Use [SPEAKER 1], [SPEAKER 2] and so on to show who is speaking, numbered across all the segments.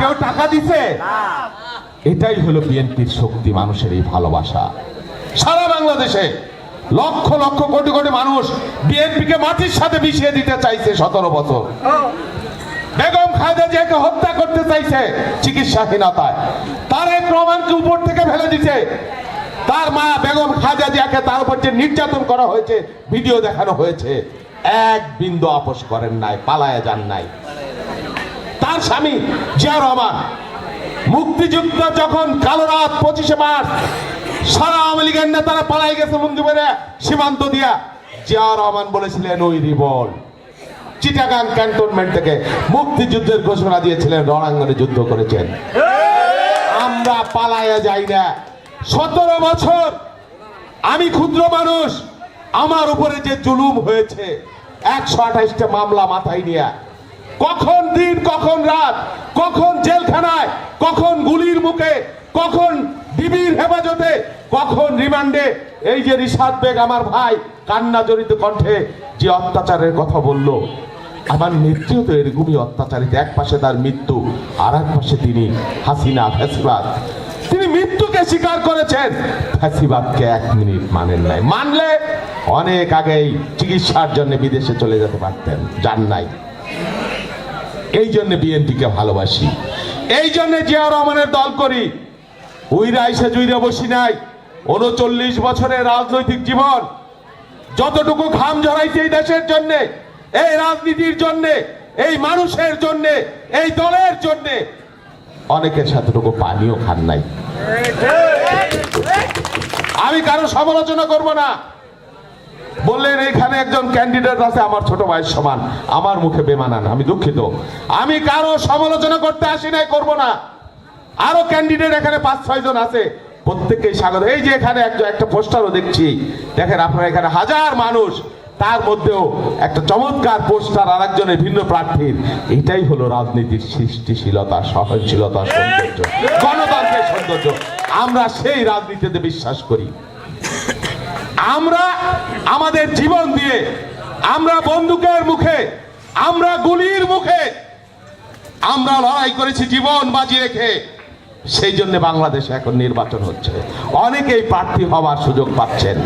[SPEAKER 1] কেউ টাকা দিছে? এটাই হলো বিএনপির শক্তি মানুষের এই ভালোবাসা। সারা বাংলাদেশে লক্ষ লক্ষ কোটি কোটি মানুষ বিএনপিকে মাটির সাথে মিশিয়ে দিতে চাইছে সতেরো বছর। বেগম খালেদা জিয়াকে হত্যা করতে চাইছে চিকিৎসাহীনতায়। তার এক প্রমাণকে উপর থেকে ফেলে দিছে। তার মা বেগম খালেদা জিয়াকে তার উপর যে নির্যাতন করা হয়েছে ভিডিও দেখানো হয়েছে এক বিন্দু আপোষ করেন নাই পালায়া যান নাই। তার স্বামী জিয়া রহমান। মুক্তিযুদ্ধ যখন কালো রাত পঁচিশে মার্চ, সারা আওয়ামী লীগের নেতারা পালাই গেছে মুন্দিবেরে সীমান্ত দিয়া। জিয়া রহমান বলেছিলেন, ওই রিবল চিটাগাং ক্যান্টনমেন্ট থেকে মুক্তিযুদ্ধের ঘোষণা দিয়েছিলেন, রণাঙ্গনে যুদ্ধ করেছেন। আমরা পালায়া যাই না। সতেরো বছর আমি ক্ষুদ্র মানুষ, আমার উপরে যে জুলুম হয়েছে, একশো আঠাইশটা মামলা মাথায় নিয়ে কখন দিন, কখন রাত, কখন জেলখানায়, কখন গুলির মুখে, কখন ডিবির হেফাজতে, কখন রিমান্ডে, এই যে রিশাদ বেগ আমার ভাই কান্না জড়িত কণ্ঠে যে অত্যাচারের কথা বলল, আমার মৃত্যু তো এরকমই অত্যাচারিত, এক পাশে তার মৃত্যু, আর এক পাশে তিনি হাসিনা, ফেসবাদ। তিনি মৃত্যুকে স্বীকার করেছেন ফ্যাসিবাদকে এক মিনিট মানেন নাই। মানলে অনেক আগেই চিকিৎসার জন্য বিদেশে চলে যেতে পারতেন, যান নাই। এই জন্য বিএনপিকে ভালোবাসি। এই জন্য জিয়া রহমানের দল করি। উইরা এসে জুইরা বসি নাই। উনচল্লিশ বছরের রাজনৈতিক জীবন। যতটুকু ঘাম ঝরাইছে এই দেশের জন্য, এই রাজনীতির জন্য, এই মানুষের জন্য, এই দলের জন্য, অনেকের সাথেটুকু পানিও খান নাই। আমি কারও সমালোচনা করব না। বললেন, এখানে একজন ক্যান্ডিডেট আছে, আমার ছোট ভাইয়ের সমান। আমার মুখে বেমানান, আমি দুঃখিত। আমি কারও সমালোচনা করতে আসি নাই, করব না। আরও ক্যান্ডিডেট এখানে পাঁচ, ছয় জন আছে। প্রত্যেককেই স্বাগত। এই যে এখানে একটা পোস্টারও দেখছি। দেখেন, আপনারা এখানে হাজার মানুষ। তার মধ্যেও একটা চমৎকার পোস্টার আর একজনের ভিন্ন প্রার্থীর। এটাই হলো রাজনীতির সৃষ্টিশীলতা, সহনশীলতা, সৌন্দর্য। গণতন্ত্রের সৌন্দর্য। আমরা সেই রাজনীতিতে বিশ্বাস করি। আমরা আমাদের জীবন দিয়ে, আমরা বন্দুকের মুখে, আমরা গুলির মুখে, আমরা লড়াই করেছি জীবন বাজি রেখে। সেই জন্য বাংলাদেশে এখন নির্বাচন হচ্ছে। অনেকেই প্রার্থী হওয়ার সুযোগ পাচ্ছেন।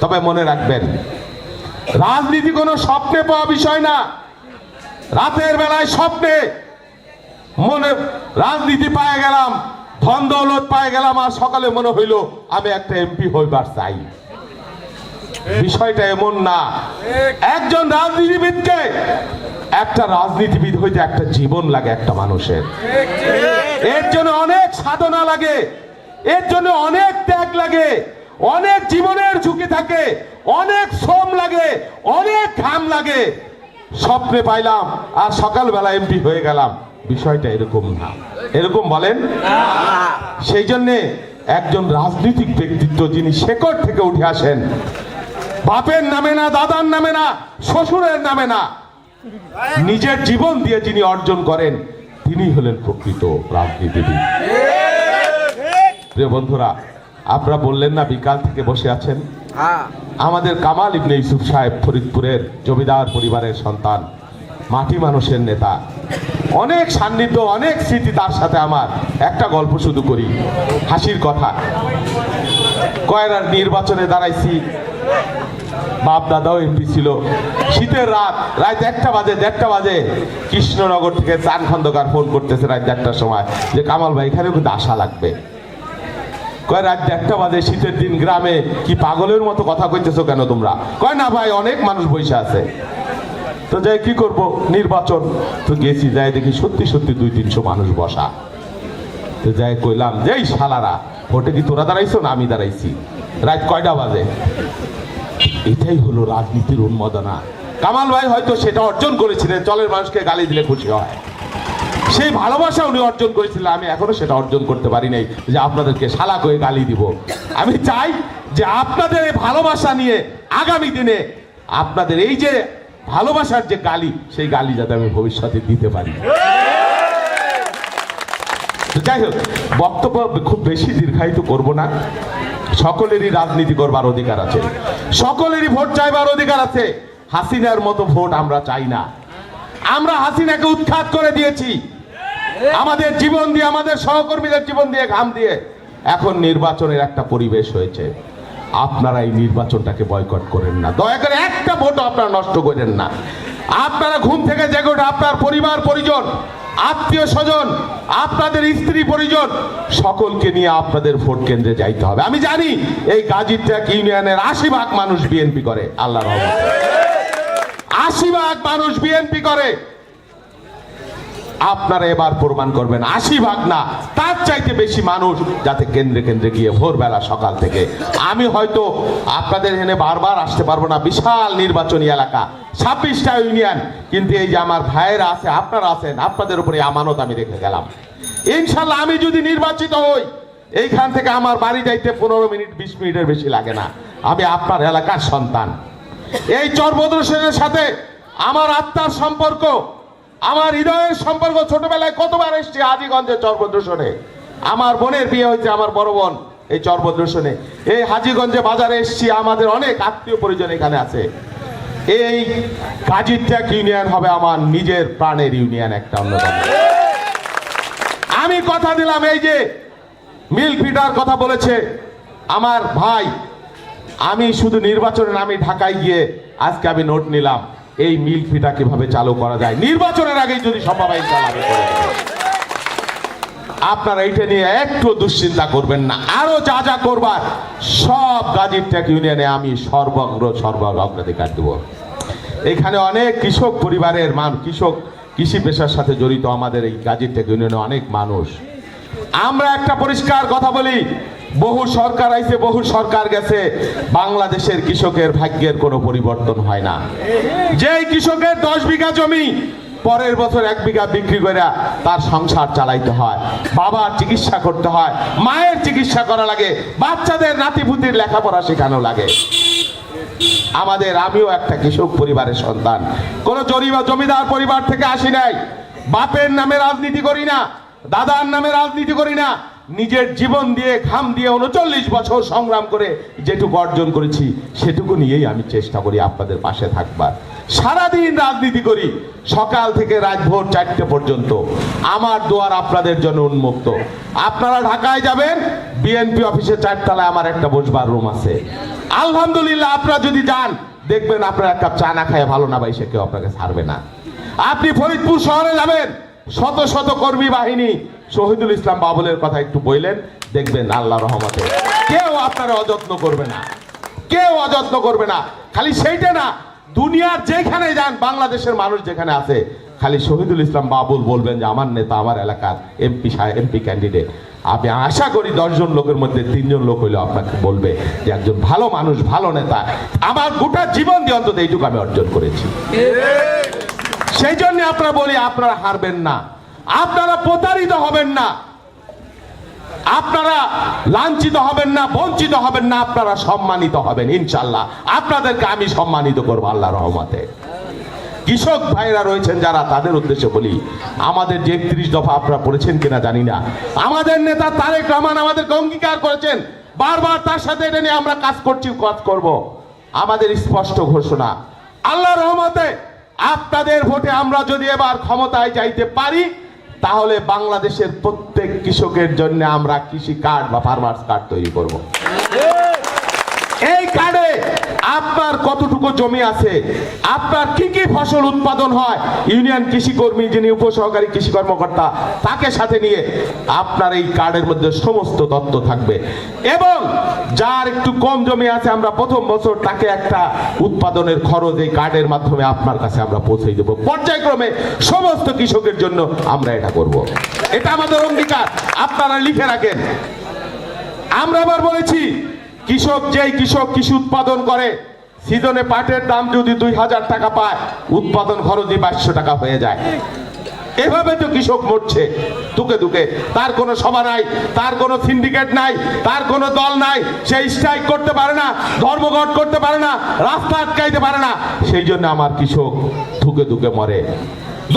[SPEAKER 1] তবে মনে রাখবেন, রাজনীতি কোনো স্বপ্নে পাওয়া বিষয় না। রাতের বেলায় স্বপ্নে মনে, রাজনীতি পায়ে গেলাম, ধন দৌলত পায়ে গেলাম আর সকালে মনে হইল, আমি একটা এমপি হইবার চাই। বিষয়টা এমন না। একজন রাজনীতিবিদকে একটা রাজনীতিবিদ হইতে একটা জীবন লাগে একটা মানুষের। এর জন্য অনেক সাধনা লাগে এর জন্য অনেক ত্যাগ লাগে অনেক জীবনের ঝুঁকি থাকে অনেক শ্রম লাগে অনেক ঘাম লাগে। স্বপ্নে পাইলাম আর সকালবেলা এমপি হয়ে গেলাম। বিষয়টা এরকম না। এরকম বলেন? সেই জন্যে একজন রাজনৈতিক ব্যক্তিত্ব যিনি শেকড় থেকে উঠে আসেন বাপের নামে না দাদার নামে না শ্বশুরের নামে না। নিজের জীবন দিয়ে যিনি অর্জন করেন তিনি হলেন প্রকৃত রাজনীতিবিদ প্রিয় বন্ধুরা আপনারা বললেন না বিকাল থেকে বসে আছেন? আমাদের কামাল ইবনে ইউসুফ সাহেব ফরিদপুরের জমিদার পরিবারের সন্তান মাটি মানুষের নেতা। অনেক সান্নিধ্য অনেক স্মৃতি তার সাথে আমার। একটা গল্প শুধু করি হাসির কথা। কয়রার নির্বাচনে দাঁড়াইছি বাপ দাদাও এমপি ছিল। শীতের রাত রাত একটা বাজে, দেড়টা বাজে। কৃষ্ণনগর থেকে চান খন্দকার ফোন করতেছে রাত দেড়টার সময় যে, কামাল ভাই, এখানে কিন্তু আশা লাগবে। কয়, রাত দেড়টা বাজে, শীতের দিন গ্রামে কি পাগলের মতো কথা কইতেছো কেন তোমরা? কয়, না ভাই, অনেক মানুষ বসে আছে। তো যাই কি করব? নির্বাচন। তো গেছি, যাই দেখি সত্যি সত্যি দুই তিনশো মানুষ বসা। তো যাই কইলাম যে শালারা, ভোটে কি তোরা দাঁড়াইছো না আমি দাঁড়াইছি? রাত কয়টা বাজে? এটাই হলো রাজনীতির উন্মাদনা। কামাল ভাই হয়তো সেটা অর্জন করেছিলেন চলের মানুষকে গালি দিলে খুশি হয়। সেই ভালোবাসা উনি অর্জন করেছিলেন, আমি এখনও সেটা অর্জন করতে পারি নাই, যে আপনাদেরকে শালা করে গালি দিব। আমি চাই যে আপনাদের এই ভালোবাসা নিয়ে আগামী দিনে আপনাদের এই যে ভালোবাসার যে গালি, সেই গালি যাতে আমি ভবিষ্যতে দিতে পারি। যাই হোক, বক্তব্য খুব বেশি দীর্ঘায়িত করব না। সকলেরই রাজনীতি করবার অধিকার আছে। সকলেরই ভোট চাইবার অধিকার আছে। হাসিনার মতো ভোট আমরা চাই না। আমরা হাসিনাকে উৎখাত করে দিয়েছি। আমাদের জীবন দিয়ে, আমাদের সহকর্মীদের জীবন দিয়ে ঘাম দিয়ে এখন নির্বাচনের একটা পরিবেশ হয়েছে। আপনারা এই নির্বাচনটাকে বয়কট করেন না। দয়া করে একটা ভোট আপনারা নষ্ট করেন না। আপনারা ঘুম থেকে জেগে উঠে আপনার পরিবার, পরিজন। আত্মীয় স্বজন, আপনাদের স্ত্রী পরিজন, সকলকে নিয়ে আপনাদের ভোট কেন্দ্রে যাইতে হবে। আমি জানি এই গাজীরট্যাক ইউনিয়নের আশি ভাগ মানুষ বিএনপি করে আল্লাহ আশি ভাগ মানুষ বিএনপি করে। আপনারা এবার প্রমাণ করবেন, আশি ভাগ না, তার চাইতে বেশি মানুষ যাতে কেন্দ্রে কেন্দ্রে গিয়ে ভোরবেলা সকাল থেকে। আমি হয়তো আপনাদের এনে বারবার আসতে পারব না, বিশাল নির্বাচনী এলাকা। ছাব্বিশটা ইউনিয়ন। কিন্তু এই যে আমার ভাইয়েরা আছে, আপনারা আছেন, আপনাদের উপরে আমানত আমি রেখে গেলাম। ইনশাল্লাহ আমি যদি নির্বাচিত হই, এইখান থেকে আমার বাড়ি যাইতে পনেরো মিনিট, বিশ মিনিটের বেশি লাগে না। আমি আপনার এলাকার সন্তান। এই চরবদ্র সেনের সাথে আমার আত্মার সম্পর্ক, আমার হৃদয়ের সম্পর্ক ছোটবেলায় কতবার এসছি হাজিগঞ্জের চরবদ্রসনে আমার বোনের বিয়ে হয়েছে, আমার বড় বোন এই চরবদ্রসনে এই হাজিগঞ্জে বাজারে এসছি, আমাদের অনেক আত্মীয় পরিজন এখানে আছে। এই কাজিরট্যাক ইউনিয়ন হবে আমার নিজের প্রাণের ইউনিয়ন একটা অন্যতম। আমি কথা দিলাম, এই যে মিল ফিটার কথা বলেছে, আমার ভাই, আমি শুধু নির্বাচনের আমি ঢাকায় গিয়ে আজকে আমি নোট নিলাম, এই মিল ফিটা কীভাবে চালু করা যায়? নির্বাচনের আগেই যদি সম্ভব দেব। আপনারা এইটা নিয়ে একটু দুশ্চিন্তা করবেন না। আরও যা যা করবার, সব গাজীর টেক ইউনিয়নে আমি সর্বগ্র সর্ব অগ্রাধিকার দেব। এখানে অনেক কৃষক পরিবারের মান, কৃষক কৃষি পেশার সাথে জড়িত আমাদের এই গাজীর টেক ইউনিয়নে অনেক মানুষ। আমরা একটা পরিষ্কার কথা বলি, বহু সরকার আইছে, বহু সরকার গেছে, বাংলাদেশের কৃষকের ভাগ্যের কোনো পরিবর্তন হয় না। যেই কৃষকের দশ বিঘা জমি পরের বছর এক বিঘা বিক্রি করে তার সংসার চালাইতে হয়, বাবার চিকিৎসা করতে হয়, মায়ের চিকিৎসা করা লাগে, বাচ্চাদের নাতিপুতির লেখাপড়া শেখানো লাগে। আমাদের, আমিও একটা কৃষক পরিবারের সন্তান। কোন জরিবা জমিদার পরিবার থেকে আসি নাই। বাপের নামে রাজনীতি করি না, দাদার নামে রাজনীতি করি না। নিজের জীবন দিয়ে, ঘাম দিয়ে উনচল্লিশ বছর সংগ্রাম করে যেটুকু অর্জন করেছি, সেটুকু নিয়েই আমি চেষ্টা করি আপনাদের পাশে থাকবার। সারাদিন রাজনীতি করি, সকাল থেকে রাত ভোর চারটে পর্যন্ত। আমার দোয়ার আপনাদের জন্য উন্মুক্ত। আপনারা ঢাকায় যাবেন, বিএনপি অফিসের চারতলায় আমার একটা বসবার রুম আছে। আলহামদুলিল্লাহ, আপনারা যদি যান, দেখবেন আপনার এক কাপ চা না খায় ভালো না ভাই সে কেউ আপনাকে ছাড়বে না। আপনি ফরিদপুর শহরে যাবেন, শত শত কর্মী বাহিনী শহীদুল ইসলাম বাবুলের কথা একটু বললেন দেখবেন আল্লাহ রহমতে। কেউ আপনারা অযত্ন করবে না। কেউ অযত্ন করবে না। খালি সেইটা না দুনিয়ার যেখানে যান বাংলাদেশের মানুষ যেখানে আছে খালি শহীদুল ইসলাম বাবুল বলবেন যে আমার নেতা আমার এলাকার এমপি এমপি ক্যান্ডিডেট আমি আশা করি দশজন লোকের মধ্যে তিনজন লোক হইলেও আপনাকে বলবে যে একজন ভালো মানুষ ভালো নেতা আমার গোটা জীবন দিয়ে অন্তত এইটুকু আমি অর্জন করেছি। সেই জন্য আপনারা বলি আপনারা হারবেন না। আপনারা প্রতারিত হবেন না। আপনারা লাঞ্ছিত হবেন না, বঞ্চিত হবেন না, আপনারা সম্মানিত হবেন, ইনশাল্লাহ। আপনাদেরকে আমি সম্মানিত করব আল্লাহ রহমতে। কৃষক ভাইরা রয়েছেন যারা, তাদের উদ্দেশ্যে বলি, আমাদের যে একত্রিশ দফা আপনারা পড়েছেন কিনা জানি না। আমাদের নেতা তারেক রহমান আমাদেরকে অঙ্গীকার করেছেন, বারবার তার সাথে এটা নিয়ে আমরা কাজ করছি, কাজ করব। আমাদের স্পষ্ট ঘোষণা আল্লাহ রহমতে আপনাদের ভোটে আমরা যদি এবার ক্ষমতায় যাইতে পারি তাহলে বাংলাদেশের প্রত্যেক কৃষকের জন্য আমরা কৃষি কার্ড বা ফার্মার্স কার্ড তৈরি করব। আপনার কতটুকু জমি আছে? আপনার কি কি ফসল উৎপাদন হয়? ইউনিয়ন কৃষি কর্মী যিনি উপসহকারী কৃষি কর্মকর্তা, তাকে সাথে নিয়ে আপনার এই কার্ডের মধ্যে সমস্ত তথ্য থাকবে। এবং যার একটু কম জমি আছে, আমরা প্রথম বছর তাকে একটা উৎপাদনের খরচ এই কার্ডের মাধ্যমে আপনার কাছে আমরা পৌঁছে দেবো। পর্যায়ক্রমে সমস্ত কৃষকের জন্য আমরা এটা করব। এটা আমাদের অঙ্গীকার। আপনারা লিখে রাখেন। আমরা আবার বলেছি কৃষক যেই কৃষক কৃষি উৎপাদন করে, সিজনে পাটের দাম যদি দুই হাজার টাকা পায়, উৎপাদন খরচই বাইশশো টাকা হয়ে যায়। এভাবে তো কৃষক মরছে, দুকে দুকে। তার কোনো সভা নাই, তার কোনো সিন্ডিকেট নাই, তার কোনো দল নাই, সে স্ট্রাইক করতে পারে না, ধর্মঘট করতে পারে না, রাস্তা আটকাইতে পারে না। সেই জন্য আমার কৃষক ধুকে ধুকে মরে।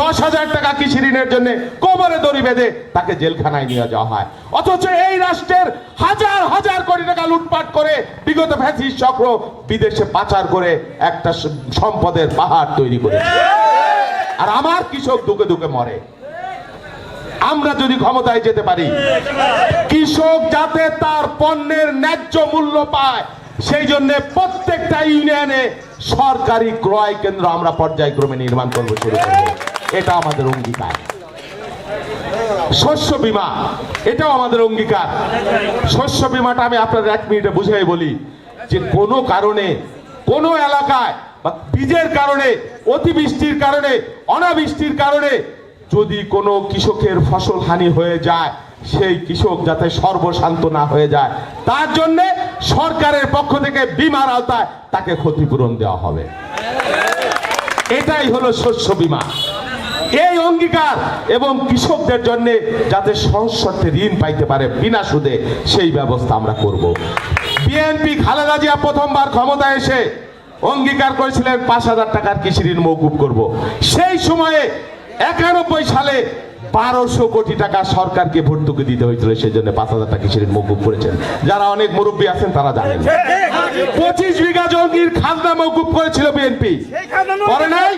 [SPEAKER 1] দশ হাজার টাকা কৃষি ঋণের জন্য কোমরে দড়ি বেঁধে তাকে জেলখানায় নিয়ে যাওয়া হয়। অথচ এই রাষ্ট্রের হাজার হাজার কোটি টাকা লুটপাট করে বিগত ফ্যাসিস চক্র বিদেশে পাচার করে একটা সম্পদের পাহাড় তৈরি করেছে। আর আমার কৃষক দুকে দুকে মরে। আমরা যদি ক্ষমতায় যেতে পারি কৃষক যাতে তার পণ্যের ন্যায্য মূল্য পায় সেই জন্য প্রত্যেকটা ইউনিয়নে সরকারি ক্রয় কেন্দ্র আমরা পর্যায়ক্রমে নির্মাণ করব শুরু করব। এটা আমাদের অঙ্গীকার। শস্য বীমা, এটাও আমাদের অঙ্গীকার। শস্য বীমাটা আমি আপনাদের এক মিনিটে বুঝাই বলি যে কোনো কারণে, কোনো এলাকায় বা বীজের কারণে, অতিবৃষ্টির কারণে, অনাবৃষ্টির কারণে যদি কোনো কৃষকের ফসল হানি হয়ে যায়, সেই কৃষক যাতে সর্বশান্ত না হয়ে যায়, তার জন্যে সরকারের পক্ষ থেকে বিমার আওতায় তাকে ক্ষতিপূরণ দেওয়া হবে। এটাই হলো শস্য বীমা। এই অঙ্গীকার এবং কৃষকদের জন্য যাতে শর্তে ঋণ পাইতে পারে বিনা সুদে সেই ব্যবস্থা আমরা করব। বিএনপি খালেদা জিয়া প্রথমবার ক্ষমতায় এসে অঙ্গীকার করেছিলেন পাঁচ হাজার টাকার কৃষি ঋণ মৌকুব করব। সেই সময়ে একানব্বই সালে বারোশো কোটি টাকা সরকারকে ভর্তুকি দিতে হয়েছিল সেই জন্য পাঁচ হাজার টাকা কৃষি ঋণ মৌকুব করেছেন। যারা অনেক মুরব্বী আছেন তারা জানেন। পঁচিশ বিঘা জমির খাজনা মৌকুব করেছিল বিএনপি করে নাই?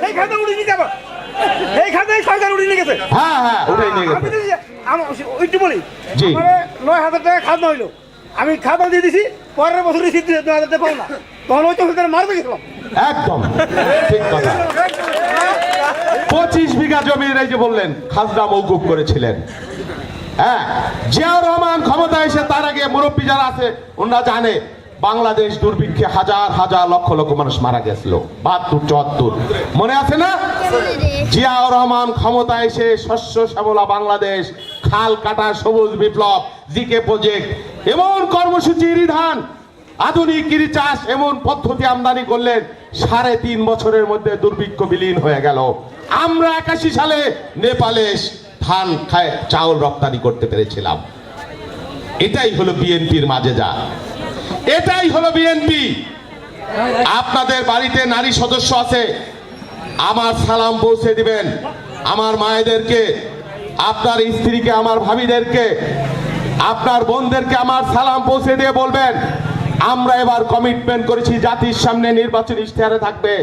[SPEAKER 2] সেই খাজনা নিয়ে সরকার উড়িয়ে নিয়ে গেছে।
[SPEAKER 1] হ্যাঁ হ্যাঁ। ওটাই নিয়ে
[SPEAKER 2] আমি
[SPEAKER 1] গেছে।
[SPEAKER 2] তো- আমার ওইটু বলি
[SPEAKER 1] জি।
[SPEAKER 2] আমার নয় হাজার টাকা খাজনা হইল। আমি খাজনা দিয়ে দিছি পরের বছর রিসিপ্ট দিয়ে নয় হাজার টাকা পাবো না। তখন ওই চোখে মারবে গেছিলাম
[SPEAKER 1] একদম ঠিক কথা। পঁচিশ বিঘা জমির এই যে বললেন খাজনা মৌকুব করেছিলেন। হ্যাঁ জিয়াউর রহমান ক্ষমতা এসে তার আগে মুরব্বী যারা আছে ওনারা জানে বাংলাদেশ দুর্ভিক্ষে হাজার হাজার লক্ষ লক্ষ মানুষ মারা গেছিল। বাহাত্তর, চুয়াত্তর। মনে আছে না? জিয়াউর রহমান ক্ষমতা এসে শস্য শ্যামলা বাংলাদেশ, খাল কাটা সবুজ বিপ্লব, জিকে প্রজেক্ট এমন কর্মসূচি বিধান আধুনিক কৃষি চাষ এমন পদ্ধতি আমদানি করলেন, সাড়ে তিন বছরের মধ্যে দুর্ভিক্ষ বিলীন হয়ে গেল। আমরা একাশি সালে নেপালে ধান খায়, চাউল রপ্তানি করতে পেরেছিলাম। এটাই হলো বিএনপির মাঝে যা এটাই হলো বিএনপি আপনাদের বাড়িতে নারী সদস্য আছে, আমার সালাম পৌঁছে দিবেন। আমার মায়েদেরকে, আপনার স্ত্রীকে, আমার ভাবিদেরকে, আপনার বোনদেরকে আমার সালাম পৌঁছে দিয়ে বলবেন, আমরা এবার কমিটমেন্ট করেছি, জাতির সামনে নির্বাচন ইশতেহারে থাকবে।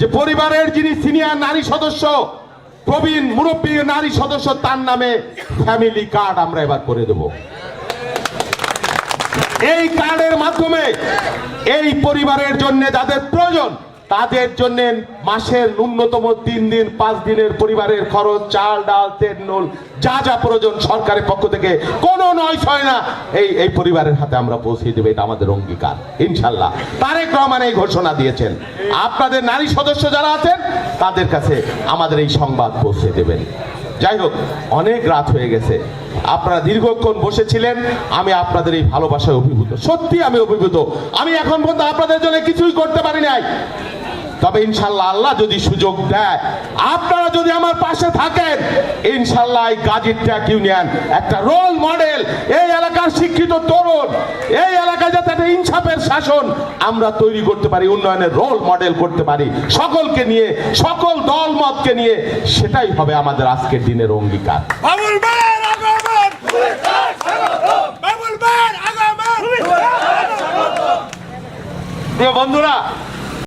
[SPEAKER 1] যে পরিবারের যিনি সিনিয়র নারী সদস্য, প্রবীণ মুরব্বী নারী সদস্য, তার নামে ফ্যামিলি কার্ড আমরা এবার করে দেবো। এই কার্ডের মাধ্যমে এই পরিবারের জন্য যাদের প্রয়োজন, তাদের জন্য মাসের ন্যূনতম তিন দিন, পাঁচ দিনের পরিবারের খরচ, চাল, ডাল, তেল, নুন, যা যা প্রয়োজন সরকারের পক্ষ থেকে, কোনো নয় ছয় না, এই এই পরিবারের হাতে আমরা পৌঁছে দেবো, এটা আমাদের অঙ্গীকার, ইনশাল্লাহ। তারেক রহমান এই ঘোষণা দিয়েছেন। আপনাদের নারী সদস্য যারা আছেন, তাদের কাছে আমাদের এই সংবাদ পৌঁছে দেবেন। যাই হোক, অনেক রাত হয়ে গেছে। আপনারা দীর্ঘক্ষণ বসেছিলেন, আমি আপনাদের এই ভালোবাসায় অভিভূত। সত্যি আমি অভিভূত। আমি এখন পর্যন্ত আপনাদের জন্য কিছুই করতে পারি নাই। তবে ইনশাল্লাহ আল্লাহ যদি সুযোগ দেয়, আপনারা যদি আমার পাশে থাকেন, ইনশাল্লাহ এই গাজীর ট্যাক ইউনিয়ন একটা রোল মডেল এই এলাকার শিক্ষিত তরুণ, এই এলাকায় যাতে একটা ইনসাফের শাসন আমরা তৈরি করতে পারি, উন্নয়নের রোল মডেল করতে পারি, সকলকে নিয়ে, সকল দল মতকে নিয়ে, সেটাই হবে আমাদের আজকের দিনের অঙ্গীকার। প্রিয় বন্ধুরা